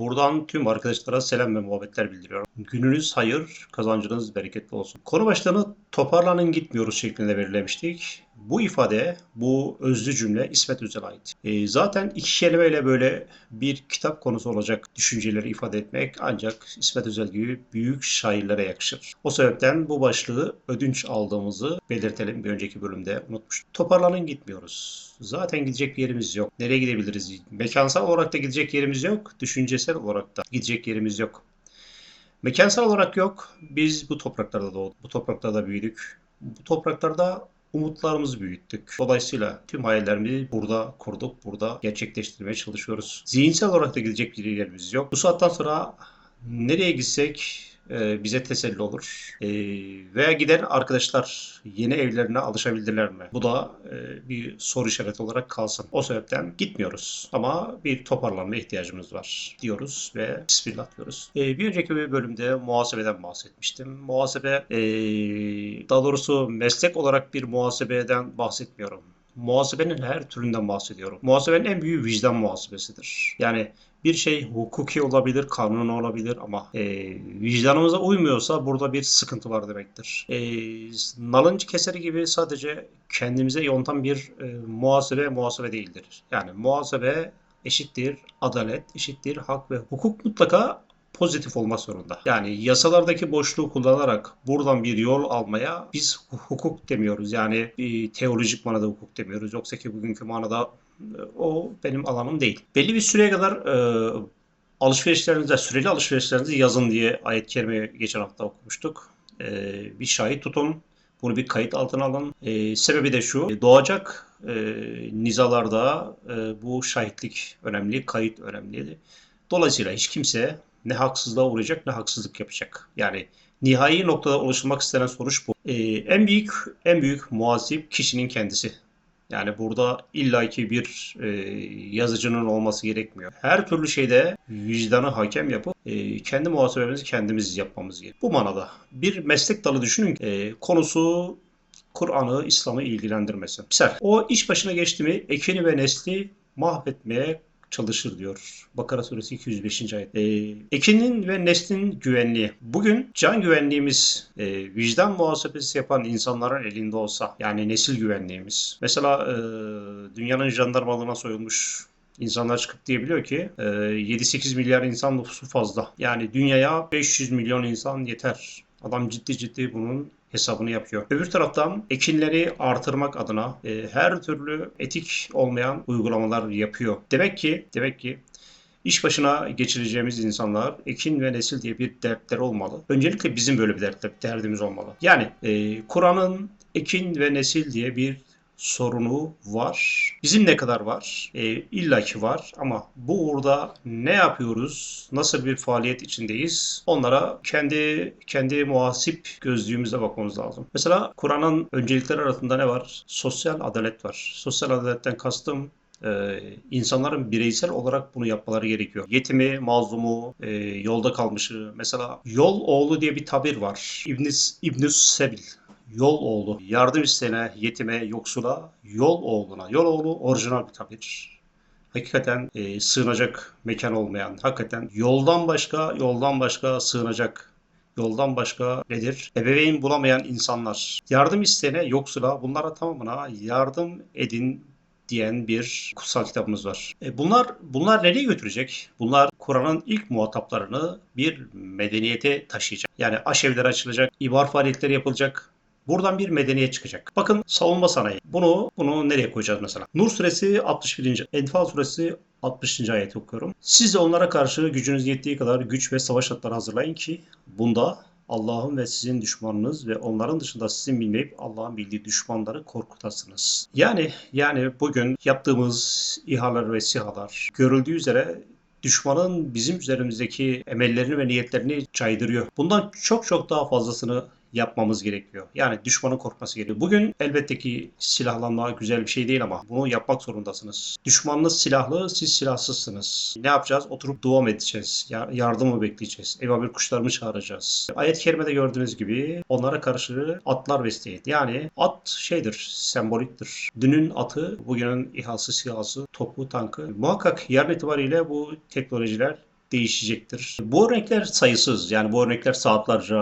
Buradan tüm arkadaşlara selam ve muhabbetler bildiriyorum. Gününüz hayır, kazancınız bereketli olsun. Konu başlığını toparlanın gitmiyoruz şeklinde belirlemiştik. Bu ifade, bu özlü cümle İsmet Özel'e ait. E, zaten iki kelimeyle böyle bir kitap konusu olacak düşünceleri ifade etmek ancak İsmet Özel gibi büyük şairlere yakışır. O sebepten bu başlığı ödünç aldığımızı belirtelim bir önceki bölümde unutmuştuk. Toparlanın gitmiyoruz. Zaten gidecek bir yerimiz yok. Nereye gidebiliriz? Mekansal olarak da gidecek yerimiz yok. Düşüncesel olarak da gidecek yerimiz yok. Mekansal olarak yok. Biz bu topraklarda doğduk. Bu topraklarda büyüdük. Bu topraklarda umutlarımızı büyüttük. Dolayısıyla tüm hayallerimizi burada kurduk, burada gerçekleştirmeye çalışıyoruz. Zihinsel olarak da gidecek bir yerimiz yok. Bu saatten sonra nereye gitsek e, bize teselli olur. E, veya giden arkadaşlar yeni evlerine alışabildiler mi? Bu da e, bir soru işareti olarak kalsın. O sebepten gitmiyoruz. Ama bir toparlanma ihtiyacımız var diyoruz ve bismillah diyoruz. bir önceki bir bölümde muhasebeden bahsetmiştim. Muhasebe daha doğrusu meslek olarak bir muhasebeden bahsetmiyorum muhasebenin her türünden bahsediyorum. Muhasebenin en büyüğü vicdan muhasebesidir. Yani bir şey hukuki olabilir, kanuni olabilir ama e, vicdanımıza uymuyorsa burada bir sıkıntı var demektir. E, nalıncı keseri gibi sadece kendimize yontan bir e, muhasebe muhasebe değildir. Yani muhasebe eşittir adalet, eşittir hak ve hukuk mutlaka pozitif olmak zorunda. Yani yasalardaki boşluğu kullanarak buradan bir yol almaya biz hukuk demiyoruz. Yani bir teolojik manada hukuk demiyoruz. Yoksa ki bugünkü manada o benim alanım değil. Belli bir süreye kadar e, alışverişlerinize, süreli alışverişlerinizi yazın diye ayet-i kerime geçen hafta okumuştuk. E, bir şahit tutun. Bunu bir kayıt altına alın. E, sebebi de şu, doğacak e, nizalarda e, bu şahitlik önemli, kayıt önemli. Dolayısıyla hiç kimse ne haksızlığa uğrayacak ne haksızlık yapacak. Yani nihai noktada ulaşılmak istenen sonuç bu. Ee, en büyük en büyük muhasip kişinin kendisi. Yani burada illaki bir e, yazıcının olması gerekmiyor. Her türlü şeyde vicdanı hakem yapıp e, kendi muhasebemizi kendimiz yapmamız gerekiyor. Bu manada bir meslek dalı düşünün e, konusu Kur'an'ı, İslam'ı ilgilendirmesin. Misal o iş başına geçti mi ekini ve nesli mahvetmeye çalışır diyor. Bakara suresi 205. ayet. E, ekinin ve neslin güvenliği. Bugün can güvenliğimiz e, vicdan muhasebesi yapan insanların elinde olsa yani nesil güvenliğimiz. Mesela e, dünyanın jandarmalığına soyulmuş insanlar çıkıp diyebiliyor ki 7-8 milyar insan nüfusu fazla. Yani dünyaya 500 milyon insan yeter. Adam ciddi ciddi bunun hesabını yapıyor. Öbür taraftan ekinleri artırmak adına e, her türlü etik olmayan uygulamalar yapıyor. Demek ki demek ki İş başına geçireceğimiz insanlar ekin ve nesil diye bir dertleri olmalı. Öncelikle bizim böyle bir dertler, derdimiz olmalı. Yani e, Kur'an'ın ekin ve nesil diye bir sorunu var. Bizim ne kadar var? E, İlla var ama bu uğurda ne yapıyoruz? Nasıl bir faaliyet içindeyiz? Onlara kendi kendi muhasip gözlüğümüzle bakmamız lazım. Mesela Kur'an'ın öncelikleri arasında ne var? Sosyal adalet var. Sosyal adaletten kastım ee, insanların bireysel olarak bunu yapmaları gerekiyor. Yetimi, mazlumu, e, yolda kalmışı. Mesela yol oğlu diye bir tabir var. İbn İbnüs Sebil yol oğlu, yardım isteyene, yetime, yoksula, yol oğluna. Yol oğlu orijinal bir tabir. Hakikaten e, sığınacak mekan olmayan, hakikaten yoldan başka, yoldan başka sığınacak yoldan başka nedir? Ebeveyn bulamayan insanlar. Yardım isteyene, yoksula, bunlara tamamına yardım edin diyen bir kutsal kitabımız var. E bunlar bunlar nereye götürecek? Bunlar Kur'an'ın ilk muhataplarını bir medeniyete taşıyacak. Yani aşevler açılacak, ibar faaliyetleri yapılacak, Buradan bir medeniyet çıkacak. Bakın savunma sanayi. Bunu bunu nereye koyacağız mesela? Nur suresi 61. Enfal suresi 60. ayet okuyorum. Siz de onlara karşı gücünüz yettiği kadar güç ve savaş atları hazırlayın ki bunda Allah'ın ve sizin düşmanınız ve onların dışında sizin bilmeyip Allah'ın bildiği düşmanları korkutasınız. Yani yani bugün yaptığımız İHA'lar ve SİHA'lar görüldüğü üzere düşmanın bizim üzerimizdeki emellerini ve niyetlerini caydırıyor. Bundan çok çok daha fazlasını yapmamız gerekiyor. Yani düşmanın korkması gerekiyor. Bugün elbette ki silahlanma güzel bir şey değil ama bunu yapmak zorundasınız. Düşmanınız silahlı, siz silahsızsınız. Ne yapacağız? Oturup dua mı edeceğiz? Yardım mı bekleyeceğiz? Evabil kuşlarını çağıracağız? Ayet-i kerimede gördüğünüz gibi onlara karşı atlar besleyin. Yani at şeydir, semboliktir. Dünün atı, bugünün İHA'sı, SİHA'sı, topu, tankı. Muhakkak yarın itibariyle bu teknolojiler değişecektir. Bu örnekler sayısız. Yani bu örnekler saatlerce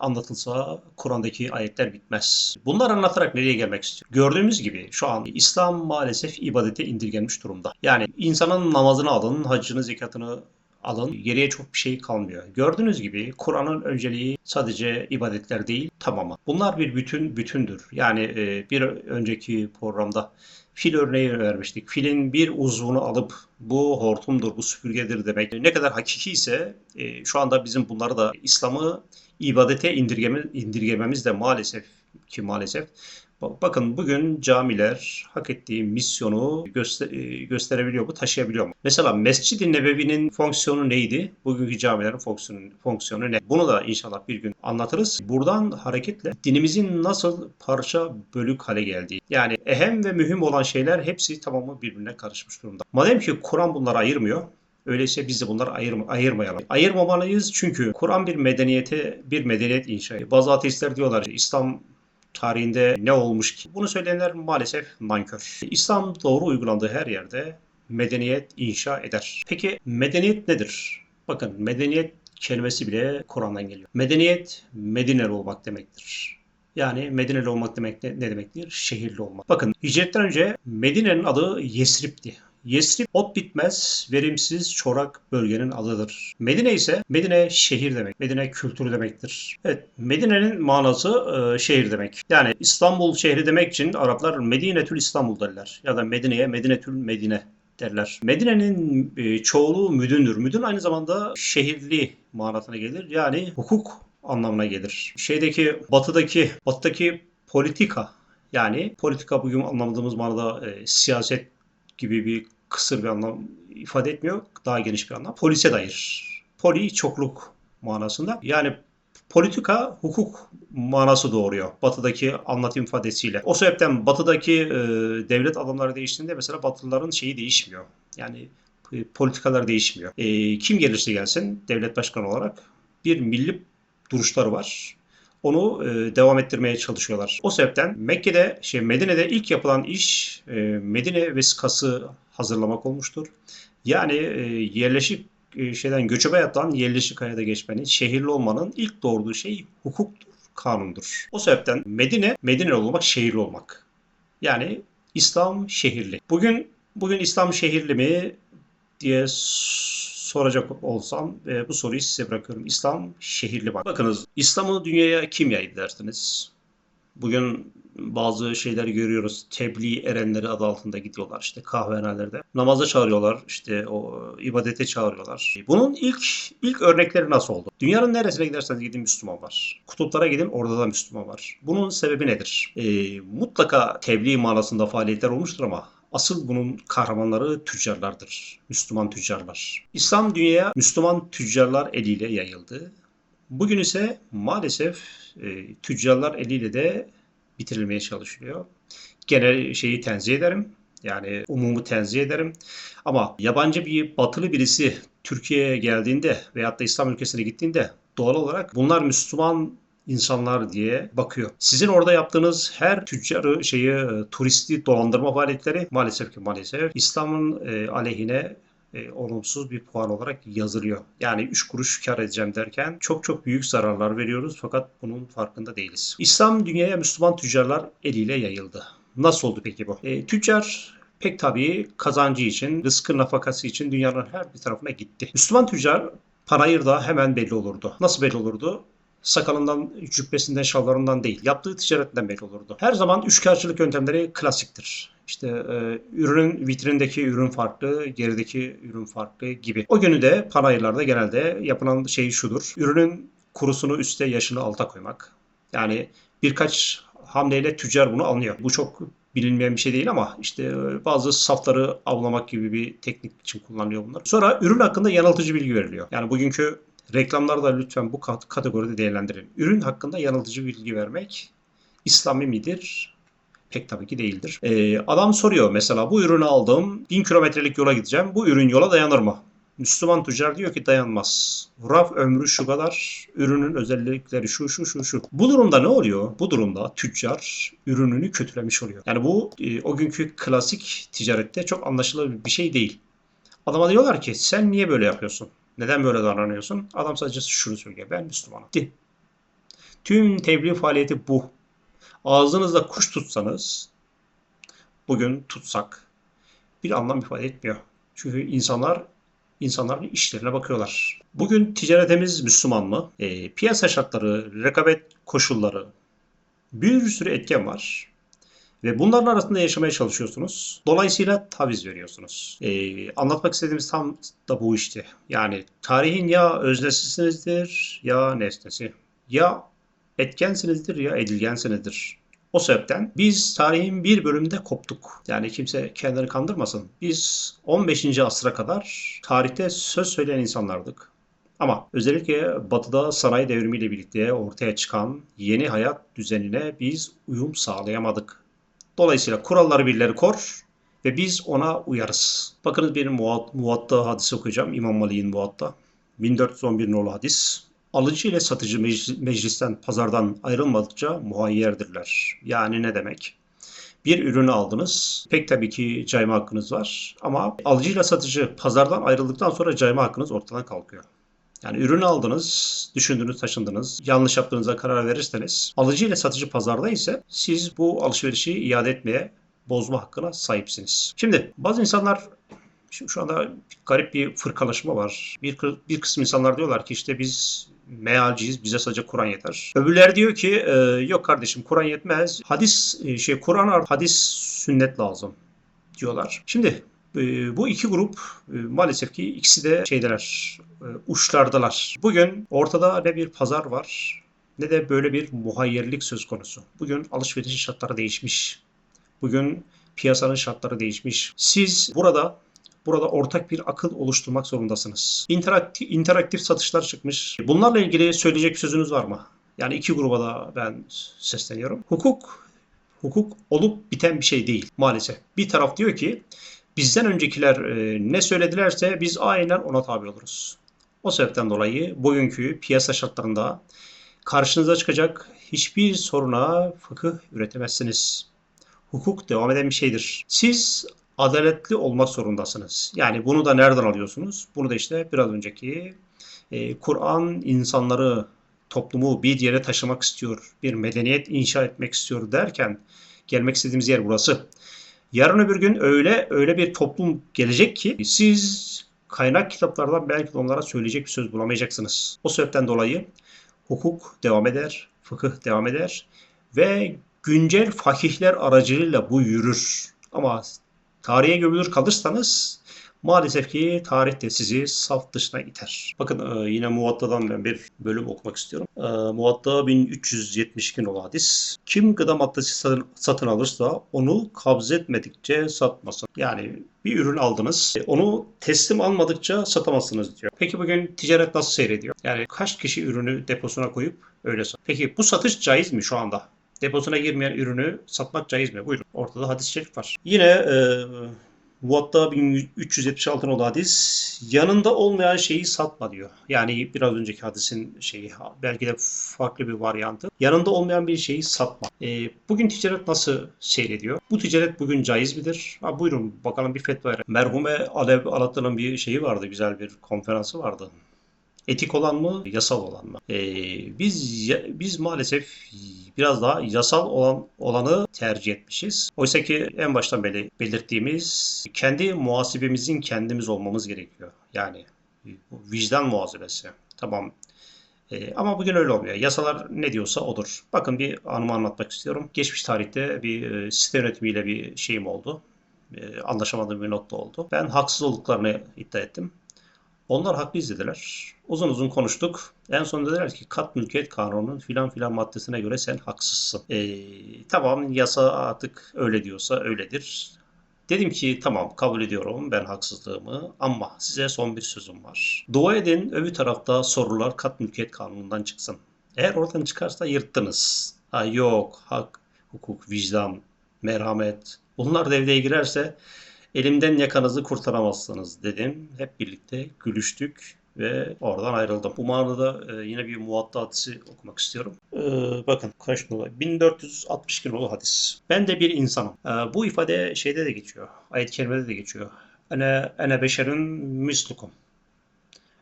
anlatılsa Kur'an'daki ayetler bitmez. Bunları anlatarak nereye gelmek istiyorum? Gördüğümüz gibi şu an İslam maalesef ibadete indirgenmiş durumda. Yani insanın namazını alın, hacını, zekatını alın. Geriye çok bir şey kalmıyor. Gördüğünüz gibi Kur'an'ın önceliği sadece ibadetler değil, tamamı. Bunlar bir bütün bütündür. Yani e, bir önceki programda fil örneği vermiştik. Filin bir uzvunu alıp bu hortumdur, bu süpürgedir demek ne kadar hakiki ise e, şu anda bizim bunları da İslam'ı ibadete indirgeme, indirgememiz de maalesef ki maalesef Bakın bugün camiler hak ettiği misyonu göster e, gösterebiliyor mu, taşıyabiliyor mu? Mesela Mescid-i Nebevi'nin fonksiyonu neydi? Bugünkü camilerin fonksiyonu, fonksiyonu ne? Bunu da inşallah bir gün anlatırız. Buradan hareketle dinimizin nasıl parça bölük hale geldiği. Yani ehem ve mühim olan şeyler hepsi tamamı birbirine karışmış durumda. Madem ki Kur'an bunları ayırmıyor, Öyleyse biz de bunları ayırma, ayırmayalım. Ayırmamalıyız çünkü Kur'an bir medeniyete, bir medeniyet inşa ediyor. Bazı ateistler diyorlar İslam tarihinde ne olmuş ki? Bunu söyleyenler maalesef nankör. İslam doğru uygulandığı her yerde medeniyet inşa eder. Peki medeniyet nedir? Bakın medeniyet kelimesi bile Kur'an'dan geliyor. Medeniyet Medineli olmak demektir. Yani Medineli olmak demek ne, ne demektir? Şehirli olmak. Bakın hicretten önce Medine'nin adı Yesrib'di. Yesrib ot bitmez, verimsiz, çorak bölgenin adıdır. Medine ise Medine şehir demek. Medine kültürü demektir. Evet, Medine'nin manası e, şehir demek. Yani İstanbul şehri demek için Araplar Medinetül İstanbul derler. Ya da Medine'ye Medinetül Medine derler. Medine'nin e, çoğulu müdündür. Müdün aynı zamanda şehirli manasına gelir. Yani hukuk anlamına gelir. Şeydeki batıdaki batıdaki politika yani politika bugün anlamadığımız manada e, siyaset gibi bir kısır bir anlam ifade etmiyor. Daha geniş bir anlam. Polise dair. Poli çokluk manasında. Yani politika hukuk manası doğuruyor. Batıdaki anlatım ifadesiyle. O sebepten batıdaki e, devlet adamları değiştiğinde mesela batılıların şeyi değişmiyor. Yani e, politikalar değişmiyor. E, kim gelirse gelsin devlet başkanı olarak bir milli duruşları var onu e, devam ettirmeye çalışıyorlar. O sebepten Mekke'de, şey Medine'de ilk yapılan iş e, Medine vesikası hazırlamak olmuştur. Yani e, yerleşik e, şeyden göçebe hayattan yerleşik hayata geçmenin, şehirli olmanın ilk doğurduğu şey hukuktur, kanundur. O sebepten Medine, Medine olmak, şehirli olmak. Yani İslam şehirli. Bugün bugün İslam şehirli mi diye soracak olsam e, bu soruyu size bırakıyorum. İslam şehirli bak. Bakınız İslam'ı dünyaya kim yaydı dersiniz? Bugün bazı şeyleri görüyoruz. Tebliğ erenleri adı altında gidiyorlar işte kahvehanelerde. Namaza çağırıyorlar, işte o ibadete çağırıyorlar. Bunun ilk ilk örnekleri nasıl oldu? Dünyanın neresine giderseniz gidin Müslüman var. Kutuplara gidin orada da Müslüman var. Bunun sebebi nedir? E, mutlaka tebliğ manasında faaliyetler olmuştur ama Asıl bunun kahramanları tüccarlardır. Müslüman tüccarlar. İslam dünyaya Müslüman tüccarlar eliyle yayıldı. Bugün ise maalesef e, tüccarlar eliyle de bitirilmeye çalışılıyor. Genel şeyi tenzih ederim. Yani umumu tenzih ederim. Ama yabancı bir batılı birisi Türkiye'ye geldiğinde veyahut da İslam ülkesine gittiğinde doğal olarak bunlar Müslüman insanlar diye bakıyor. Sizin orada yaptığınız her tüccarı şeyi e, turisti dolandırma faaliyetleri maalesef ki maalesef İslam'ın e, aleyhine e, olumsuz bir puan olarak yazılıyor. Yani 3 kuruş kar edeceğim derken çok çok büyük zararlar veriyoruz fakat bunun farkında değiliz. İslam dünyaya Müslüman tüccarlar eliyle yayıldı. Nasıl oldu peki bu? E, tüccar pek tabii kazancı için, rızkı nafakası için dünyanın her bir tarafına gitti. Müslüman tüccar parayır da hemen belli olurdu. Nasıl belli olurdu? Sakalından, cübbesinden, şalvarından değil. Yaptığı ticaretten belli olurdu. Her zaman üçkağıtçılık yöntemleri klasiktir. İşte e, ürünün vitrindeki ürün farklı, gerideki ürün farklı gibi. O günü de panayırlarda genelde yapılan şey şudur. Ürünün kurusunu üste, yaşını alta koymak. Yani birkaç hamleyle tüccar bunu anlıyor. Bu çok bilinmeyen bir şey değil ama işte e, bazı safları avlamak gibi bir teknik için kullanılıyor bunlar. Sonra ürün hakkında yanıltıcı bilgi veriliyor. Yani bugünkü Reklamları da lütfen bu kategoride değerlendirin. Ürün hakkında yanıltıcı bilgi vermek İslami midir? Pek tabii ki değildir. Ee, adam soruyor mesela bu ürünü aldım. 1000 kilometrelik yola gideceğim. Bu ürün yola dayanır mı? Müslüman tüccar diyor ki dayanmaz. Raf ömrü şu kadar, ürünün özellikleri şu şu şu şu. Bu durumda ne oluyor? Bu durumda tüccar ürününü kötülemiş oluyor. Yani bu e, o günkü klasik ticarette çok anlaşılır bir şey değil. Adama diyorlar ki sen niye böyle yapıyorsun? Neden böyle davranıyorsun? Adam sadece şunu söylüyor. Ben Müslümanım. Di. Tüm tebliğ faaliyeti bu. Ağzınızda kuş tutsanız, bugün tutsak bir anlam ifade etmiyor. Çünkü insanlar insanların işlerine bakıyorlar. Bugün ticaretimiz Müslüman mı? E, piyasa şartları, rekabet koşulları, bir sürü etken var. Ve bunların arasında yaşamaya çalışıyorsunuz. Dolayısıyla taviz veriyorsunuz. Ee, anlatmak istediğimiz tam da bu işte. Yani tarihin ya öznesisinizdir ya nesnesi. Ya etkensinizdir ya edilgensinizdir. O sebepten biz tarihin bir bölümünde koptuk. Yani kimse kendini kandırmasın. Biz 15. asıra kadar tarihte söz söyleyen insanlardık. Ama özellikle batıda sanayi devrimiyle birlikte ortaya çıkan yeni hayat düzenine biz uyum sağlayamadık. Dolayısıyla kuralları birileri kor ve biz ona uyarız. Bakınız benim muvat, muvatta hadisi okuyacağım. İmam Malik'in muvatta. 1411 nolu hadis. Alıcı ile satıcı meclisten, pazardan ayrılmadıkça muhayyerdirler. Yani ne demek? Bir ürünü aldınız. Pek tabii ki cayma hakkınız var. Ama alıcı ile satıcı pazardan ayrıldıktan sonra cayma hakkınız ortadan kalkıyor. Yani ürünü aldınız, düşündünüz, taşındınız, yanlış yaptığınıza karar verirseniz, alıcı ile satıcı pazarda ise siz bu alışverişi iade etmeye, bozma hakkına sahipsiniz. Şimdi bazı insanlar Şimdi şu anda garip bir fırkalaşma var. Bir, bir kısım insanlar diyorlar ki işte biz mealciyiz, bize sadece Kur'an yeter. Öbürler diyor ki e, yok kardeşim Kur'an yetmez. Hadis e, şey Kur'an hadis sünnet lazım diyorlar. Şimdi bu iki grup e, maalesef ki ikisi de şeydeler, e, uçlardalar. Bugün ortada ne bir pazar var ne de böyle bir muhayyerlik söz konusu. Bugün alışveriş şartları değişmiş. Bugün piyasanın şartları değişmiş. Siz burada burada ortak bir akıl oluşturmak zorundasınız. İnteraktif, interaktif satışlar çıkmış. Bunlarla ilgili söyleyecek sözünüz var mı? Yani iki gruba da ben sesleniyorum. Hukuk hukuk olup biten bir şey değil maalesef. Bir taraf diyor ki bizden öncekiler e, ne söyledilerse biz aynen ona tabi oluruz. O sebepten dolayı bugünkü piyasa şartlarında karşınıza çıkacak hiçbir soruna fıkıh üretemezsiniz. Hukuk devam eden bir şeydir. Siz adaletli olmak zorundasınız. Yani bunu da nereden alıyorsunuz? Bunu da işte biraz önceki e, Kur'an insanları, toplumu bir yere taşımak istiyor, bir medeniyet inşa etmek istiyor derken gelmek istediğimiz yer burası. Yarın öbür gün öyle öyle bir toplum gelecek ki siz kaynak kitaplardan belki onlara söyleyecek bir söz bulamayacaksınız. O sebepten dolayı hukuk devam eder, fıkıh devam eder ve güncel fakihler aracılığıyla bu yürür. Ama tarihe gömülür kalırsanız Maalesef ki tarih de sizi saf dışına iter. Bakın e, yine Muvatta'dan ben bir bölüm okumak istiyorum. E, Muvatta 1372 nolu hadis. Kim gıda maddesi satın, alırsa onu kabzetmedikçe satmasın. Yani bir ürün aldınız. E, onu teslim almadıkça satamazsınız diyor. Peki bugün ticaret nasıl seyrediyor? Yani kaç kişi ürünü deposuna koyup öyle satıyor. Peki bu satış caiz mi şu anda? Deposuna girmeyen ürünü satmak caiz mi? Buyurun. Ortada hadis-i şerif var. Yine e, Muvatta 1376 nolu hadis yanında olmayan şeyi satma diyor. Yani biraz önceki hadisin şeyi belki de farklı bir varyantı. Yanında olmayan bir şeyi satma. E, bugün ticaret nasıl seyrediyor? Bu ticaret bugün caiz midir? Ha, buyurun bakalım bir fetva. Merhume Alev Alatı'nın bir şeyi vardı. Güzel bir konferansı vardı. Etik olan mı, yasal olan mı? Ee, biz biz maalesef biraz daha yasal olan olanı tercih etmişiz. Oysa ki en baştan beri belirttiğimiz kendi muhasebemizin kendimiz olmamız gerekiyor. Yani vicdan muhasebesi. Tamam ee, ama bugün öyle olmuyor. Yasalar ne diyorsa odur. Bakın bir anımı anlatmak istiyorum. Geçmiş tarihte bir e, site yönetimiyle bir şeyim oldu. E, anlaşamadığım bir nokta oldu. Ben haksız olduklarını iddia ettim. Onlar haklıyız dediler. Uzun uzun konuştuk. En son dediler ki kat mülkiyet kanununun filan filan maddesine göre sen haksızsın. Ee, tamam yasa artık öyle diyorsa öyledir. Dedim ki tamam kabul ediyorum ben haksızlığımı ama size son bir sözüm var. Dua edin öbür tarafta sorular kat mülkiyet kanunundan çıksın. Eğer oradan çıkarsa yırttınız. Ha yok hak, hukuk, vicdan, merhamet bunlar devreye girerse Elimden yakanızı kurtaramazsınız dedim. Hep birlikte gülüştük ve oradan ayrıldım. Bu manada e, yine bir muvatta hadisi okumak istiyorum. E, bakın kaç nolu? 1462 nolu hadis. Ben de bir insanım. E, bu ifade şeyde de geçiyor. Ayet-i kerimede de geçiyor. Ene, ene beşerün mislukum.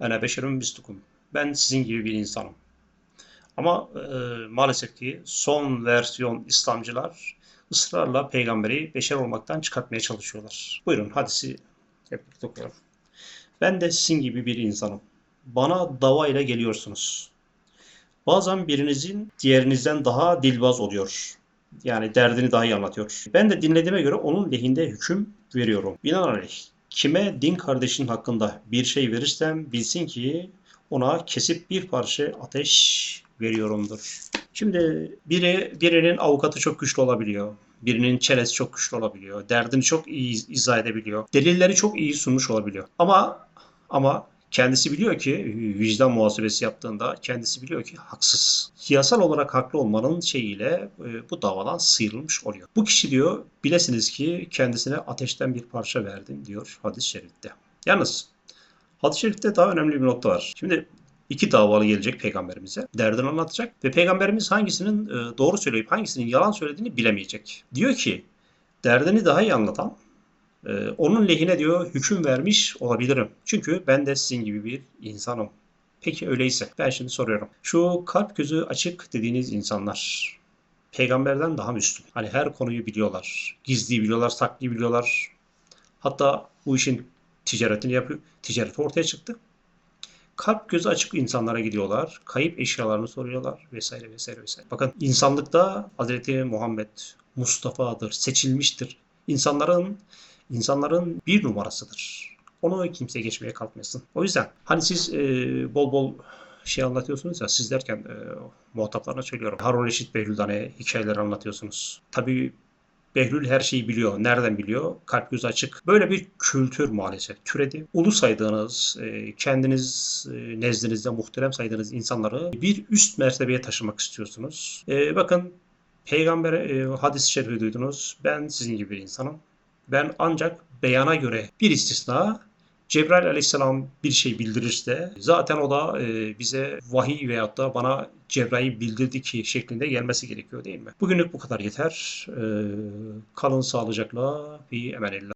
Ene beşerun mislukum. Ben sizin gibi bir insanım. Ama e, maalesef ki son versiyon İslamcılar ısrarla peygamberi beşer olmaktan çıkartmaya çalışıyorlar. Buyurun hadisi hep birlikte okuyalım. Ben de sizin gibi bir insanım. Bana davayla geliyorsunuz. Bazen birinizin diğerinizden daha dilbaz oluyor. Yani derdini daha iyi anlatıyor. Ben de dinlediğime göre onun lehinde hüküm veriyorum. Binaenaleyh kime din kardeşinin hakkında bir şey verirsem bilsin ki ona kesip bir parça ateş veriyorumdur. Şimdi biri birinin avukatı çok güçlü olabiliyor. Birinin çenesi çok güçlü olabiliyor. Derdini çok iyi izah edebiliyor. Delilleri çok iyi sunmuş olabiliyor. Ama ama kendisi biliyor ki vicdan muhasebesi yaptığında kendisi biliyor ki haksız. Siyasal olarak haklı olmanın şeyiyle e, bu davadan sıyrılmış oluyor. Bu kişi diyor bilesiniz ki kendisine ateşten bir parça verdim diyor hadis-i şerifte. Yalnız hadis-i şerifte daha önemli bir nokta var. Şimdi iki davalı gelecek peygamberimize. Derdini anlatacak ve peygamberimiz hangisinin e, doğru söyleyip hangisinin yalan söylediğini bilemeyecek. Diyor ki derdini daha iyi anlatan ee, onun lehine diyor hüküm vermiş olabilirim. Çünkü ben de sizin gibi bir insanım. Peki öyleyse ben şimdi soruyorum. Şu kalp gözü açık dediğiniz insanlar peygamberden daha mı üstün? Hani her konuyu biliyorlar. Gizli biliyorlar, saklı biliyorlar. Hatta bu işin ticaretini yapıyor. Ticareti ortaya çıktı. Kalp gözü açık insanlara gidiyorlar. Kayıp eşyalarını soruyorlar vesaire vesaire vesaire. Bakın insanlıkta Hazreti Muhammed Mustafa'dır, seçilmiştir. İnsanların insanların bir numarasıdır. Onu kimse geçmeye kalkmasın. O yüzden hani siz e, bol bol şey anlatıyorsunuz ya siz derken e, muhataplarına söylüyorum. Harun Reşit Behlül'den hani hikayeler anlatıyorsunuz. Tabii Behlül her şeyi biliyor. Nereden biliyor? Kalp göz açık. Böyle bir kültür maalesef türedi. Ulu saydığınız, e, kendiniz e, nezdinizde muhterem saydığınız insanları bir üst mertebeye taşımak istiyorsunuz. E, bakın Peygamber hadis-i şerifi duydunuz. Ben sizin gibi bir insanım. Ben ancak beyana göre bir istisna Cebrail aleyhisselam bir şey bildirirse zaten o da e, bize vahiy veyahut da bana Cebrail bildirdi ki şeklinde gelmesi gerekiyor değil mi? Bugünlük bu kadar yeter. E, kalın sağlıcakla. Fi emenillah.